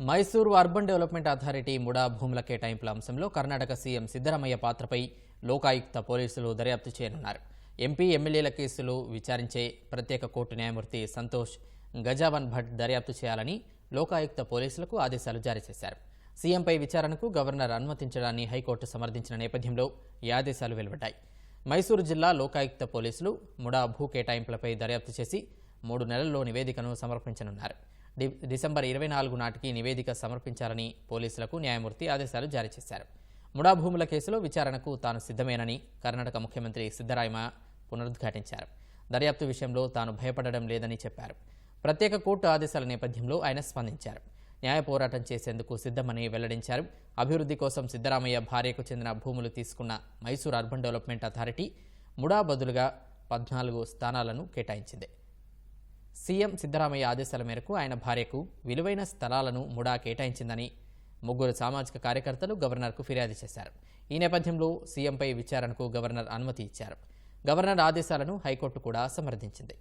Mysuru urban development authority MUDA భూముల కేటాయింపుల అంశంలో కర్ణాటక సీఎం సిద్దరామయ్య పాత్రపై లోకాయుక్త పోలీసులు దర్యాప్తు చేయనున్నారు. ఎంపీ ఎమ్మెల్యేల కేసులు విచారించే ప్రత్యేక కోర్టు న్యాయమూర్తి సంతోష్ గజావన్ భట్ దర్యాప్తు చేయాలని లోకాయుక్త పోలీసులకు ఆదేశాలు జారీ చేశారు. సీఎంపై విచారణకు గవర్నర్ అనుమతించడాన్ని హైకోర్టు సమర్థించిన నేపథ్యంలో ఈ ఆదేశాలు వెలువడ్డాయి. మైసూరు జిల్లా లోకాయుక్త పోలీసులు ముడా భూ కేటాయింపులపై దర్యాప్తు చేసి మూడు నెలల్లో నివేదికను సమర్పించనున్నారు. డిసెంబర్ ఇరవై నాలుగు నాటికి నివేదిక సమర్పించాలని పోలీసులకు న్యాయమూర్తి ఆదేశాలు జారీ చేశారు. ముడా భూముల కేసులో విచారణకు తాను సిద్ధమేనని కర్ణాటక ముఖ్యమంత్రి సిద్దరామయ్య పునరుద్ఘాటించారు. దర్యాప్తు విషయంలో తాను భయపడడం లేదని చెప్పారు. ప్రత్యేక కోర్టు ఆదేశాల నేపథ్యంలో ఆయన స్పందించారు. న్యాయ పోరాటం చేసేందుకు సిద్ధమని వెల్లడించారు. అభివృద్ధి కోసం సిద్ధరామయ్య భార్యకు చెందిన భూములు తీసుకున్న Mysore urban development authority MUDA బదులుగా పద్నాలుగు స్థానాలను కేటాయించింది. సీఎం సిద్దరామయ్య ఆదేశాల మేరకు ఆయన భార్యకు విలువైన స్థలాలను ముడా కేటాయించిందని ముగ్గురు సామాజిక కార్యకర్తలు గవర్నర్కు ఫిర్యాదు చేశారు. ఈ నేపథ్యంలో సీఎంపై విచారణకు గవర్నర్ అనుమతి ఇచ్చారు. గవర్నర్ ఆదేశాలను హైకోర్టు కూడా సమర్థించింది.